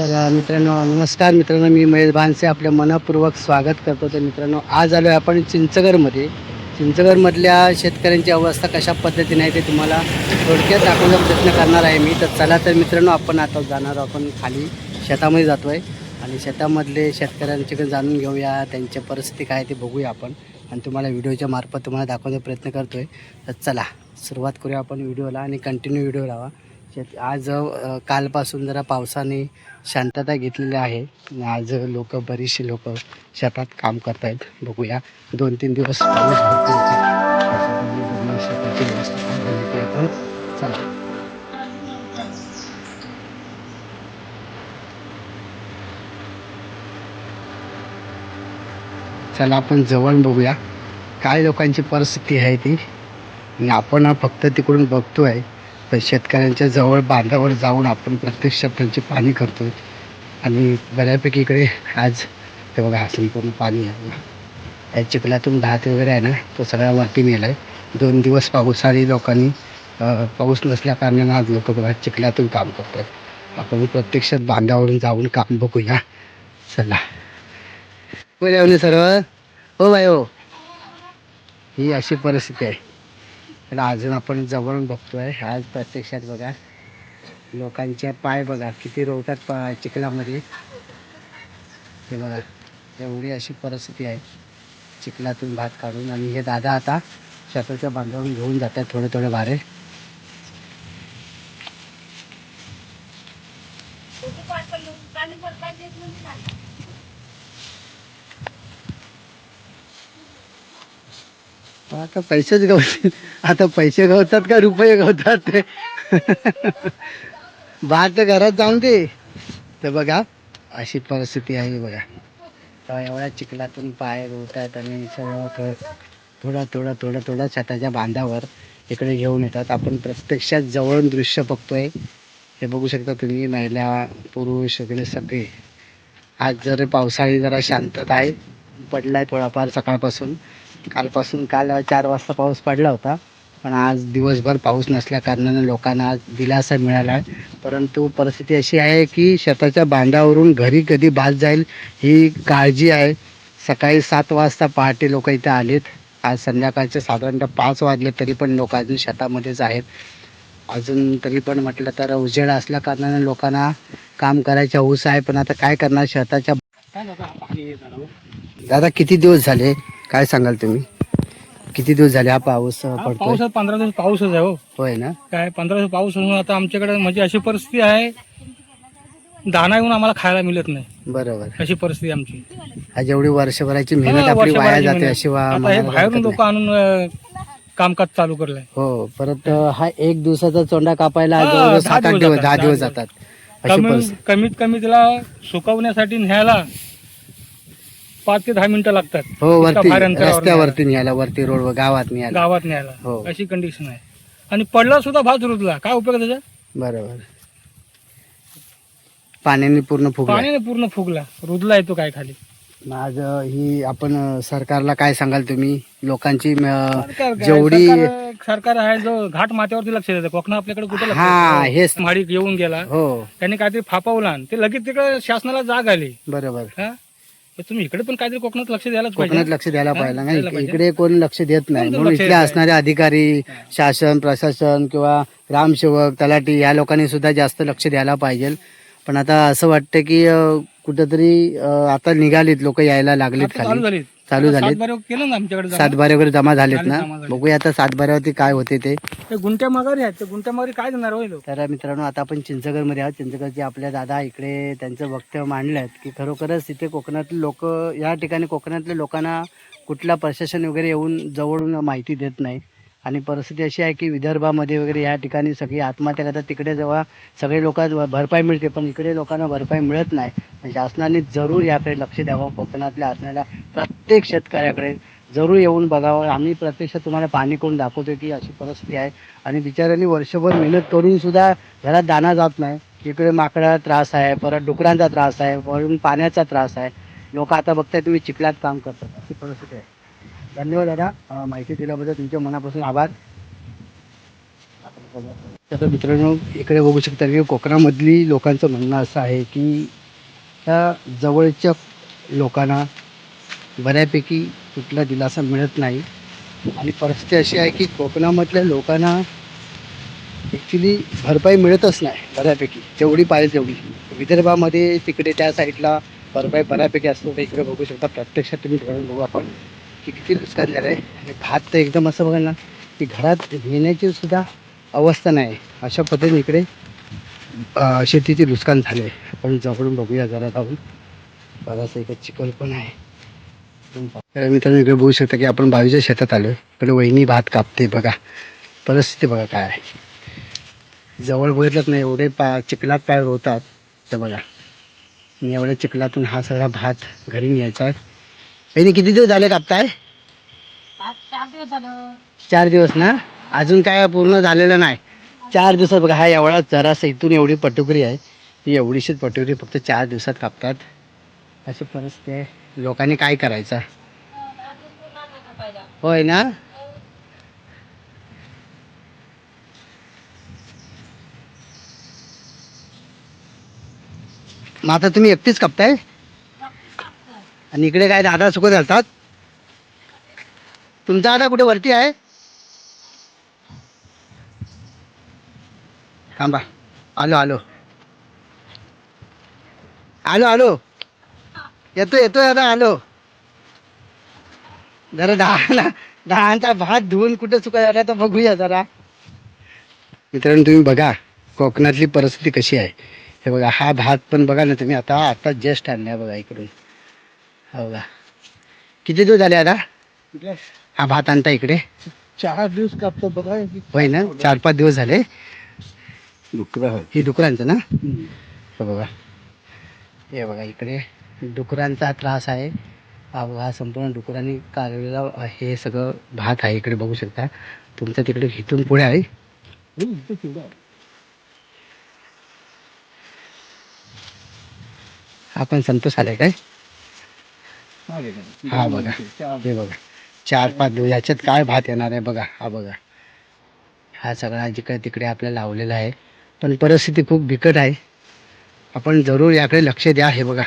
तर मित्रांनो नमस्कार मित्रांनो मी महेश भानसे आपल्या मनपूर्वक स्वागत करतो. तर मित्रांनो आज आलो आहे आपण चिंचगडमध्ये. चिंचगडमधल्या शेतकऱ्यांची अवस्था कशा पद्धतीने आहे ते तुम्हाला थोडक्यात दाखवण्याचा प्रयत्न करणार आहे मी. तर चला तर मित्रांनो आपण आता जाणार आपण खाली शेतामध्ये जातो आहे आणि शेतामधले शेतकऱ्यांच्याकडे जाणून घेऊया त्यांची परिस्थिती काय ते बघूया आपण. आणि तुम्हाला व्हिडिओच्या मार्फत तुम्हाला दाखवण्याचा प्रयत्न करतो आहे तर चला सुरुवात करूया आपण व्हिडिओला आणि कंटिन्यू व्हिडिओ लावा. शेत आज कालपासून जरा पावसाने शांतता घेतलेली आहे. आज लोक बरीचशी लोक शेतात काम करत आहेत बघूया. दोन तीन दिवस चला. चला आपण जवळ बघूया. काय लोकांची परिस्थिती आहे ती? आणि आपण फक्त तिकडून बघतो आहे शेतकऱ्यांच्या जवळ बांधावर जाऊन आपण प्रत्यक्ष त्यांची पाणी करतो आहे आणि बऱ्यापैकी इकडे आज ते बघा हा पाणी आहे. या चिखलातून भात वगैरे आहे ना तो सगळा वरती नेला आहे दोन दिवस पावसाळी लोकांनी पाऊस नसल्या कारणानं आज लोक बघा चिखलातून काम करतात. आपण प्रत्यक्षात बांधावरून जाऊन काम बघूया. चला. बरे सर्व? हो बाय हो. ही अशी परिस्थिती आहे. तर अजून आपण जवळून बघतोय. आज प्रत्यक्षात बघा लोकांचे पाय बघा किती रोवतात पा चिखलामध्ये. हे बघा एवढी अशी परिस्थिती आहे. चिखलातून भात काढून आणि हे दादा आता शेताच्या बांधावरून घेऊन जातात थोडे थोडे भारे आता पैसेच गवतात आता पैसे गवतात का रुपये गवतात? ते भात तर घरात जाऊन दे. तर बघा अशी परिस्थिती आहे बघा. तेव्हा एवढ्या चिखलातून पाय गवतात आणि सगळं थोडा थोडा थोडा थोडा छताच्या बांधावर इकडे घेऊन येतात. आपण प्रत्यक्षात जवळून दृश्य बघतोय. हे बघू शकता तुम्ही महिला पुरुष वगैरे सगळे. आज जर पावसाळी जरा शांतता आहे पडलाय थोडाफार सकाळपासून. कालपासून काल चार वाजता पाऊस पडला होता. पण आज दिवसभर पाऊस नसल्या कारणानं लोकांना आज दिलासा मिळाला. आहे परंतु परिस्थिती अशी आहे की शेताच्या बांधावरून घरी कधी भात जाईल ही काळजी आहे. सकाळी सात वाजता पहाटे लोक इथं आलेत. आज संध्याकाळचे साधारणतः पाच वाजले तरी पण लोक अजून शेतामध्येच आहेत. अजून तरी पण म्हटलं तर उजेड असल्या कारणाने लोकांना काम करायचा हौस आहे. पण आता काय करणार? शेताच्या दादा किती दिवस झाले? काय सांगाल तुम्ही? किती दिवस झाले हा पाऊस पडतोय? पाऊस पंधरा दिवस पाऊसच आहे हो. होय ना? काय पंधरा दिवस पाऊस होऊन आता आमच्याकडे म्हणजे अशी परिस्थिती आहे दाना येऊन आम्हाला खायला मिळत नाही. बरोबर. अशी परिस्थिती आमची. आज एवढी वर्षभराची मेहनत हा, आपली वाया वर्षभराची जाते मेहनत. अशी वा- आता हे म्हणायला बाहेरून हरकत लोक आणून अं, कामकाज चालू करलंय. हो परत अं, हा एक दिवसाचा चोंडा कापायला हा, जवळजवळ दहा सात आठ दिवस दिवस जातात, दहा दिवस दिवस. जातात अशी कमी परिस्थिती. कमीत कमी त्याला सुकवण्यासाठी न्यायला पाच ते दहा मिनिटं लागतात. हो इतका वरती अंतरावर रस्त्यावरती न्यायला वरती रोड गावात न्यायला. गावात न्यायला. हो. अशी कंडिशन आहे. आणि पडला सुद्धा भात रुजला काय उपयोग आहे त्याचा? बरोबर. पाण्याने पूर्ण फुगला. पाण्याने पूर्ण फुगला. रुजला येतो काय खाली. आज अं, ही आपण अं, सरकारला काय सांगाल तुम्ही? लोकांची अं, सरकार काय? जेवढी सरकार- सरकार आहे जो घाट माथ्यावरती लक्ष देतं. कोकण आपल्याकडे कुठे लक्ष हा देतं? हेच माडी येऊन गेला. हो. त्यांनी काहीतरी फापावला आणि ते लगेच तिकडे शासनाला जाग आली. बरोबर. हा? तर तुम्ही इकडे पण काहीतरी कोकणात लक्ष द्यायलाच कोकणात लक्ष द्यायला पाहिजे. द्यायला नाही पाहिजे. इकडे कोण लक्ष देत नाही. म्हणून इथले असणारे अधिकारी शासन प्रशासन किंवा ग्रामसेवक तलाठी या लोकांनी सुद्धा जास्त लक्ष द्यायला पाहिजे. पण आता असं वाटतं की अं, कुठंतरी अं, आता निघालीत लोक यायला लागलीत आता चालू खाली. झाली चालू सातबारे केलं ना आमच्याकडे. सातबारे वगैरे जमा झालेत झाले, ना? झाले. बघूया आता सातबाऱ्यावरती काय होते ते. गुंट्या माघारी आहेत ते गुंट्या माघारी काय देणार होईल तर मित्रांनो आता आपण चिंचगडमध्ये आहोत. चिंचगडचे आपल्या दादा इकडे त्यांचं वक्तव्य मांडलं की खरोखरच इथे कोकणातले लोक या ठिकाणी कोकणातल्या लोकांना कुठला प्रशासन वगैरे येऊन जवळून माहिती देत नाही आणि परिस्थिती अशी आहे की विदर्भामध्ये वगैरे या ठिकाणी सगळी आत्महत्या करतात. तिकडे जेव्हा सगळे लोक भरपाई मिळते पण इकडे लोकांना भरपाई मिळत नाही. म्हणजे शासनाने जरूर याकडे लक्ष द्यावं कोकणातल्या असणाऱ्या प्रत्येक शेतकऱ्याकडे जरूर येऊन बघावं. आम्ही प्रत्यक्षात तुम्हाला पाणी करून दाखवतो की अशी परिस्थिती आहे. आणि बिचाऱ्यांनी वर्षभर मेहनत करूनसुद्धा घरात दाना जात नाही. इकडे माकडा त्रास आहे परत डुकरांचा त्रास आहे वरून पाण्याचा त्रास आहे. लोक आता बघताय तुम्ही चिखलात काम करतात. अशी परिस्थिती आहे. धन्यवाद दादा. माहिती दिल्याबद्दल तुमच्या मनापासून आभार. तर मित्रांनो इकडे बघू शकता की कोकणामधली लोकांचं म्हणणं असं आहे की त्या जवळच्या लोकांना बऱ्यापैकी कुठला दिलासा मिळत नाही. आणि परिस्थिती अशी आहे की कोकणामधल्या लोकांना ॲक्च्युली भरपाई मिळतच नाही बऱ्यापैकी. जेवढी पाहिजे तेवढी. विदर्भामध्ये तिकडे त्या साईडला भरपाई बऱ्यापैकी असतो. तर इकडे बघू शकता प्रत्यक्षात तुम्ही बघू आपण. की किती नुकसान झालं आहे? आणि भात तर एकदम असं बघा ना की घरात घेण्याची सुद्धा अवस्था नाही. अशा पद्धतीने इकडे शेतीचे नुकसान झाले आपण जवळून बघूया जरा जाऊन. बराचसा इकडे चिखल पण आहे. मित्रांनो इकडे बघू शकता की आपण बाजूच्या शेतात आलो इकडे वहिनी भात कापते बघा. परिस्थिती बघा काय आहे. जवळ बघितलंच नाही एवढे पा चिखलात पाय रोवतात. तर बघा. मी एवढ्या चिखलातून हा सगळा भात घरी न्यायचा वहिनी किती दिवस झाले कापताय चार दिवस ना? अजून काय पूर्ण झालेलं नाही. चार दिवसात बघा हा एवढा जरासा इथून एवढी पटुकरी आहे. ही एवढीशीच पटुकरी फक्त चार दिवसात कापतात. अशी परिस्थिती आहे. लोकांनी काय करायचं? होय ना? मग आता तुम्ही एकटीच कापताय? आणि इकडे काय दादा सुकत घालतात? तुमचा दादा कुठे वरती आहे? थांबा. आलो आलो. आलो आलो. येतो येतो दादा आलो. जरा दहा दहाचा भात धुवून कुठे चुका झाला तर बघूया जरा. मित्रांनो तुम्ही बघा कोकणातली परिस्थिती कशी आहे. हे बघा हा भात पण बघा ना तुम्ही आता आता जस्ट आणलाय बघा इकडून. हा बघा किती दिवस झाले आता? हा भात आणता इकडे. चार दिवस कापतो बघा. होय ना? चार पाच दिवस झाले. डुकरं ही डुकरांचं ना? हे बघा. हे बघा इकडे. डुकरांचा त्रास आहे. हा बघा हा संपूर्ण डुकरांनी काढलेला हे सगळं भात आहे. इकडे बघू शकता. तुमचं तिकडे इथून पुढे आहे. हा पण संतोष आलाय काय? हा बघा. हे बघा. चार पाच दिवस याच्यात काय भात येणार आहे बघा. हा बघा. हा सगळा जिकडे तिकडे आपल्याला लावलेला आहे. पण परिस्थिती खूप बिकट आहे. आपण जरूर याकडे लक्ष द्या हे बघा.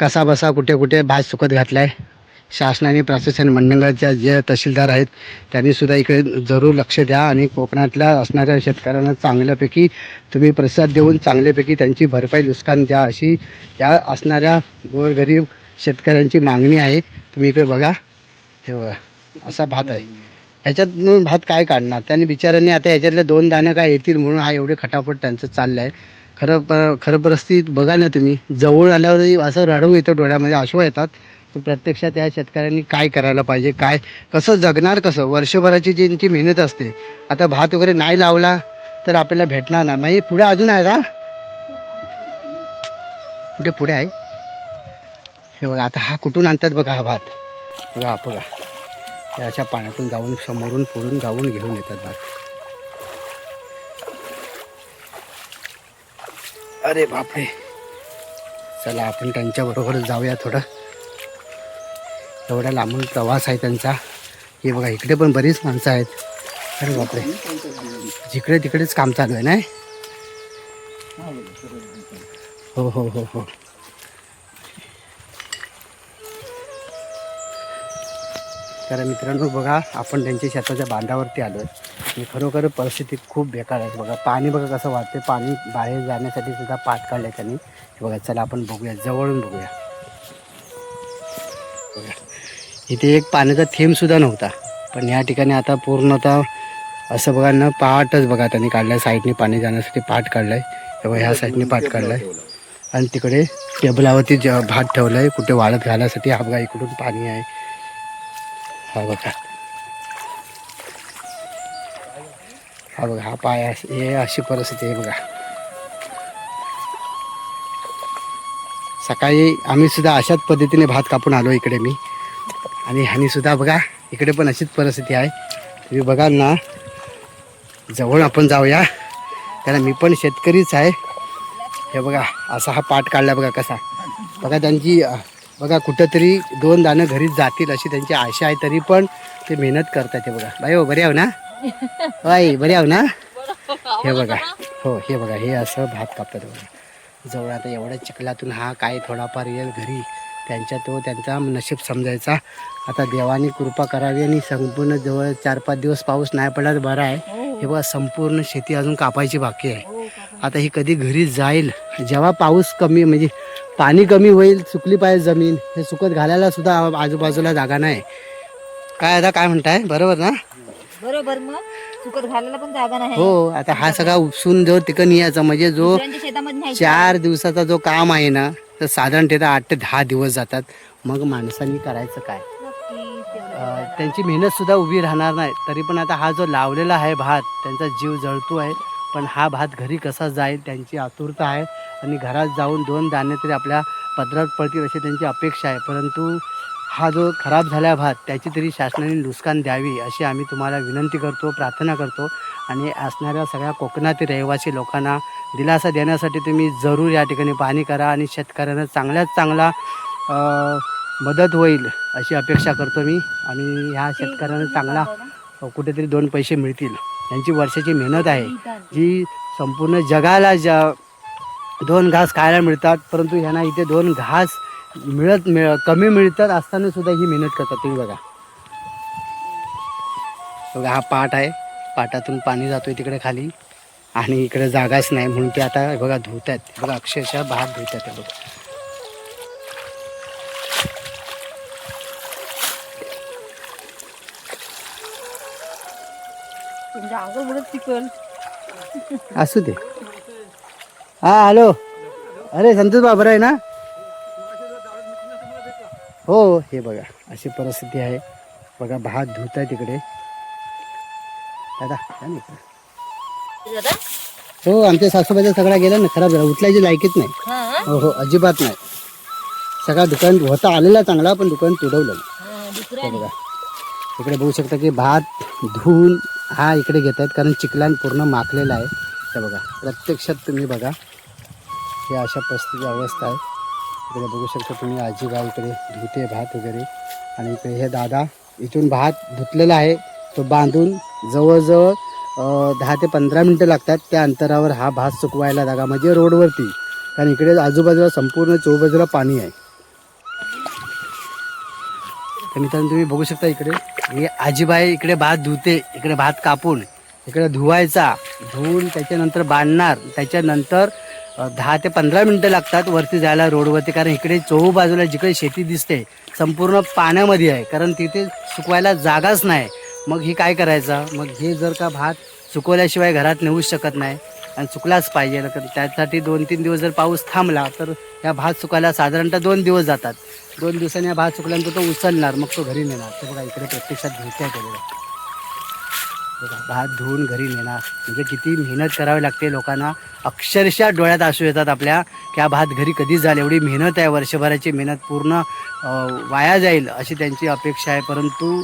कसा बसा कुठे कुठे भात सुकत घातला आहे शासनाने प्रशासन मंडळाच्या जे तहसीलदार आहेत त्यांनी सुद्धा इकडे जरूर लक्ष द्या आणि कोकणातल्या असणाऱ्या शेतकऱ्यांना चांगल्यापैकी तुम्ही प्रतिसाद देऊन चांगल्यापैकी त्यांची भरपाई नुकसान द्या अशी या असणाऱ्या गोरगरीब शेतकऱ्यांची मागणी आहे. तुम्ही इकडे बघा. हे बघा. असा भात आहे. ह्याच्यातून भात काय काढणार? त्यांनी बिचाऱ्यांनी आता ह्याच्यातले दोन दाणे काय येतील म्हणून हा एवढे खटापट त्यांचं चाललं आहे खरं प खरं परिस्थितीत बघा ना तुम्ही. जवळ आल्यावरही असं रडू येतं डोळ्यामध्ये अश्व येतात. तर प्रत्यक्षात या शेतकऱ्यांनी काय करायला पाहिजे? काय कसं जगणार कसं? वर्षभराची जी मेहनत असते. आता भात वगैरे नाही लावला तर आपल्याला भेटणार नाही. म्हणजे पुढे अजून आहे का कुठे पुढे आहे? हे बघा आता हा कुठून आणतात बघा हा भात. बघा बघा. हे अशा पाण्यातून जाऊन समोरून फोडून जाऊन घेऊन येतात भात. अरे बापरे. चला आपण त्यांच्या बरोबर जाऊया थोडं. एवढा लांबून प्रवास आहे त्यांचा. हे बघा इकडे पण बरीच माणसं आहेत. अरे बापरे. जिकडे तिकडेच काम चालू आहे नाही? हो हो हो हो. तर मित्रांनो बघा आपण त्यांच्या शेताच्या बांधावरती आलो आणि खरोखर परिस्थिती खूप बेकार आहे. बघा पाणी बघा कसं वाटते पाणी बाहेर जाण्यासाठी सुद्धा पाठ काढले त्यांनी. बघा चला आपण बघूया जवळून बघूया. बघा इथे एक पाण्याचा थेंबसुद्धा नव्हता. पण या ठिकाणी आता पूर्णतः असं बघा ना पहाटच बघा त्यांनी काढलाय. साईडने पाणी जाण्यासाठी पाठ काढलाय. हे बघा ह्या साईडने पाठ काढलाय. आणि तिकडे टेबलावरती ज भात ठेवलाय कुठे वाळत घालायसाठी हा बघा इकडून पाणी आहे. हा बघा. हा बघा हा पाय हे अशी परिस्थिती आहे बघा. सकाळी आम्ही सुद्धा अशाच पद्धतीने भात कापून आलो इकडे मी. आणि ह्यानी सुद्धा बघा इकडे पण अशीच परिस्थिती आहे. तुम्ही बघाल ना जवळ आपण जाऊया. कारण मी पण शेतकरीच आहे. हे बघा असा हा पाठ काढला बघा कसा. बघा त्यांची बघा कुठंतरी दोन दाणं घरी जातील अशी त्यांची आशा आहे तरी पण ते मेहनत करतात ते बघा. बाई हो बरे आहो ना? बाई बरे आहो ना? हे बघा हो हे बघा हे असं भात कापतात बघा. जवळ आता एवढ्या चिखलातून हा काय थोडाफार येईल घरी त्यांच्या तो त्यांचा नशीब समजायचा. आता देवाने कृपा करावी आणि संपूर्ण जवळ चार पाच दिवस पाऊस नाही पडला तर बरा आहे. हे बघा संपूर्ण शेती अजून कापायची बाकी आहे. आता ही कधी घरी जाईल जेव्हा पाऊस कमी म्हणजे पाणी कमी होईल सुकली पाहिजे जमीन. हे सुकत घालायला सुद्धा आजूबाजूला जागा नाही. काय आता काय म्हणताय? बरोबर ना? बरोबर मग. चुकत घालायला पण जागा नाही. हो आता हा सगळा उपसून जो तिकडं यायचा म्हणजे जो दुसऱ्यांच्या शेतामध्ये नाही चार दिवसाचा जो काम आहे ना तर साधारणतः आठ ते दहा दिवस जातात. मग माणसांनी करायचं काय? नक्कीच तेवढं. अं, त्यांची मेहनत सुद्धा उभी राहणार नाही. तरी पण आता हा जो लावलेला आहे भात त्यांचा जीव जळतो आहे. पण हा भात घरी कसा जाईल त्यांची आतुरता आहे. आणि घरात जाऊन दोन दाणे तरी आपल्या पदरात पडतील अशी त्यांची अपेक्षा आहे. परंतु हा जो खराब झाला भात त्याची तरी शासनाने नुकसान द्यावी अशी आम्ही तुम्हाला विनंती करतो प्रार्थना करतो. आणि असणाऱ्या सगळ्या कोकणातील रहिवासी लोकांना दिलासा देण्यासाठी तुम्ही जरूर या ठिकाणी पाहणी करा आणि शेतकऱ्यांना चांगल्यात चांगला मदत होईल अशी अपेक्षा करतो मी. आणि ह्या शेतकऱ्यांना चांगला कुठेतरी दोन पैसे मिळतील. यांची वर्षाची मेहनत आहे. जी संपूर्ण जगाला ज दोन घास खायला मिळतात परंतु ह्यांना इथे दोन घास मिळत मिळ कमी मिळतात असताना सुद्धा ही मेहनत करतात. तुम्ही बघा. बघा हा पाट आहे. पाटातून पाणी जातोय तिकडे खाली. आणि इकडे जागाच नाही म्हणून ते आता बघा धुत आहेत बघा अक्षरशः भात धुत आहेत बघा. असू दे. हा हॅलो. अरे संतोष बाबर आहे ना? हो हे बघा अशी परिस्थिती आहे. बघा भात धुत आहे तिकडे. दादा हो आमच्या सासूबाईचा सगळा गेला ना खराब झाला. उठल्याची लायकीच नाही. हा? हो अजिबात नाही. सगळा दुकान होता आलेला चांगला पण दुकान तुडवलं. हा, बघा. इकडे बघू शकता की भात धुवून हा इकडे घेत आहेत कारण चिखलान पूर्ण माखलेला आहे. हे बघा प्रत्यक्षात तुम्ही बघा हे अशा परिस्थिती अवस्था आहे. इकडे बघू शकता तुम्ही आजीबा इकडे धुते भात वगैरे. आणि इकडे हे दादा इथून भात धुतलेला आहे. तो बांधून जवळजवळ दहा ते पंधरा मिनटं लागतात. त्या अंतरावर हा भात सुकवायला जागा म्हणजे रोडवरती. कारण इकडे आजूबाजूला संपूर्ण चौबाजूला पाणी आहे. तर मित्रांनो तुम्ही बघू शकता इकडे. हे आजीबाई इकडे भात धुते इकडे भात कापून इकडे धुवायचा धुवून त्याच्यानंतर बांधणार त्याच्यानंतर दहा ते पंधरा मिनटं लागतात वरती जायला रोडवरती कारण इकडे चोहू बाजूला जिकडे शेती दिसते संपूर्ण पाण्यामध्ये आहे कारण तिथे सुकवायला जागाच नाही. मग ही काय करायचं? मग हे जर का भात सुकवल्याशिवाय घरात नेऊच शकत नाही. आणि चुकलाच पाहिजे. तर त्यासाठी दोन तीन दिवस जर पाऊस थांबला तर या भात चुकायला साधारणतः दोन दिवस जातात. दोन दिवसांनी हा भात चुकल्यानंतर तो उचलणार मग तो घरी नेणार. ते बघा इकडे प्रत्यक्षात धुत्या केलेला बघा भात धुवून घरी नेणार. म्हणजे किती मेहनत करावी लागते लोकांना. अक्षरशः डोळ्यात आसू येतात आपल्या की हा भात घरी कधी जाईल एवढी मेहनत आहे वर्षभराची मेहनत पूर्ण वाया जाईल अशी त्यांची अपेक्षा आहे. परंतु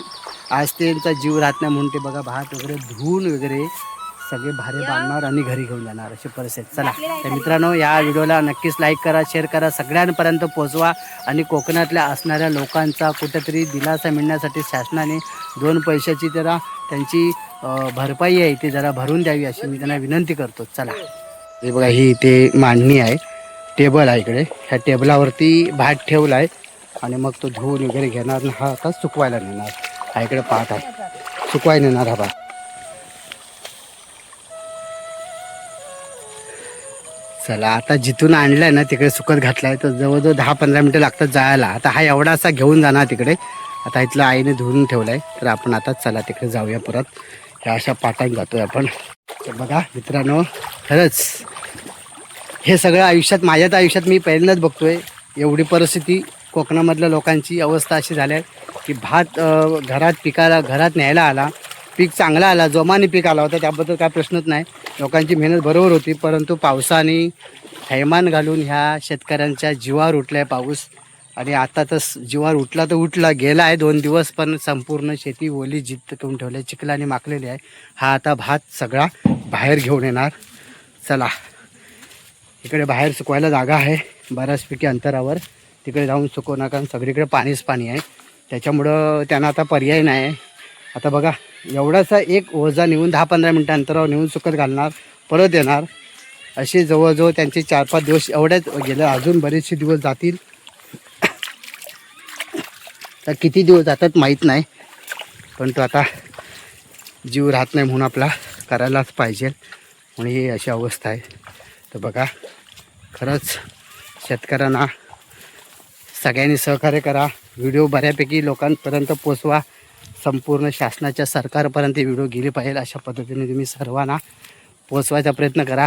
आज त्यांचा जीव राहत नाही म्हणून ते बघा भात वगैरे धुवून वगैरे सगळे भारे बांधणार आणि घरी घेऊन जाणार अशी परिस्थिती. चला तर मित्रांनो या व्हिडिओला नक्कीच लाईक करा शेअर करा. सगळ्यांपर्यंत पोहोचवा आणि कोकणातल्या असणाऱ्या लोकांचा कुठेतरी दिलासा मिळण्यासाठी शासनाने दोन पैशाची जरा त्यांची भरपाई आहे ती जरा भरून द्यावी अशी मी त्यांना विनंती करतो. चला. हे बघा ही इथे मांडणी आहे. टेबल आहे इकडे. ह्या टेबलावरती भात ठेवला आहे आणि मग तो धुवून वगैरे घेणार हा आता सुकवायला नेणार. हा इकडे पाठ आहे. सुकवायला नेणार हा भात. चला आता जिथून आणलाय ना तिकडे सुकत घातलाय तर जवळजवळ दहा पंधरा मिनटं लागतात जायला. आता हा एवढा असा घेऊन जाणार तिकडे. आता इथलं आईने धुवून ठेवलाय. तर आपण आता चला तिकडे जाऊया परत. ह्या अशा पाटात जातोय आपण. तर बघा मित्रांनो खरंच हे सगळं आयुष्यात माझ्याच आयुष्यात मी पहिल्यांदाच बघतोय. एवढी परिस्थिती कोकणामधल्या लोकांची अवस्था अशी झाली आहे की भात घरात पिकाला घरात न्यायला आला. पीक चांगला आला जोमाने पीक आला होता त्याबद्दल काय प्रश्नच नाही. लोकांची मेहनत बरोबर होती परंतु पावसाने थैमान घालून ह्या शेतकऱ्यांच्या जीवावर उठलाय पाऊस. आणि आता तर जीवावर उठला तर उठला गेला आहे दोन दिवस पण संपूर्ण शेती ओली जिद्द करून ठेवली आहे चिखलाने माखलेली आहे. हा आता भात सगळा बाहेर घेऊन येणार. चला. इकडे बाहेर सुकवायला जागा आहे बऱ्याचपैकी अंतरावर. तिकडे जाऊन सुकवणार कारण सगळीकडे पाणीच पाणी आहे. त्याच्यामुळं त्यांना आता पर्याय नाही. आहे आता बघा एवढासा एक ओझा नेऊन दहा पंधरा मिनटं अंतरावर नेऊन सुकत घालणार परत येणार. असे जवळजवळ त्यांचे चार पाच दिवस एवढ्याच गेले. अजून बरेचसे दिवस जातील. तर किती दिवस जातात माहीत नाही. पण तो आता जीव राहत नाही म्हणून आपला करायलाच पाहिजे. म्हणून ही अशी अवस्था आहे. तर बघा खरंच शेतकऱ्यांना सगळ्यांनी सहकार्य करा. व्हिडिओ बऱ्यापैकी लोकांपर्यंत पोचवा. संपूर्ण शासनाच्या सरकारपर्यंत व्हिडिओ गेले पाहिजे अशा पद्धतीने तुम्ही सर्वांना पोचवायचा प्रयत्न करा.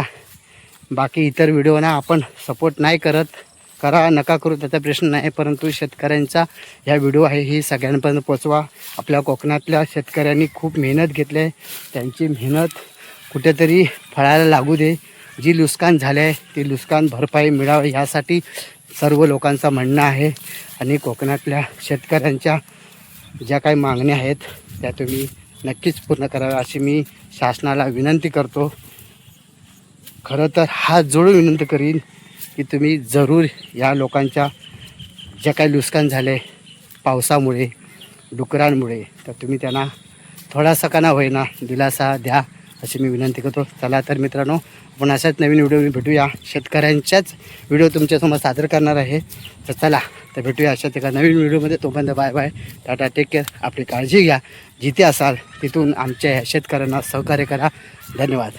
बाकी इतर व्हिडिओना आपण सपोर्ट नाही करत करा नका करू त्याचा प्रश्न नाही परंतु शेतकऱ्यांचा ह्या व्हिडिओ आहे ही सगळ्यांपर्यंत पोचवा आपल्या कोकणातल्या शेतकऱ्यांनी खूप मेहनत घेतली आहे. त्यांची मेहनत कुठेतरी फळायला लागू दे. जी नुकसान झाले आहे ती नुकसान भरपाई मिळावी यासाठी सर्व लोकांचं म्हणणं आहे. आणि कोकणातल्या शेतकऱ्यांच्या ज्या काही मागण्या आहेत त्या तुम्ही नक्कीच पूर्ण कराव्या अशी मी शासनाला विनंती करतो. खरं तर हात जोडून विनंती करीन की तुम्ही जरूर या लोकांच्या ज्या काही नुकसान झाले पावसामुळे डुकरांमुळे तर तुम्ही त्यांना थोडासा का ना होईना दिलासा द्या अशी मी विनंती करतो. चला तर मित्रांनो आपण अशाच नवीन व्हिडिओ भेटूया. शेतकऱ्यांच्याच व्हिडिओ तुमच्यासमोर सादर करणार आहे. तर चला तर भेटूया अशाच एका नवीन व्हिडिओमध्ये. तोपर्यंत bye bye. Tata take care आपली काळजी घ्या. जिथे असाल तिथून आमच्या शेतकऱ्यांना सहकार्य करा. धन्यवाद.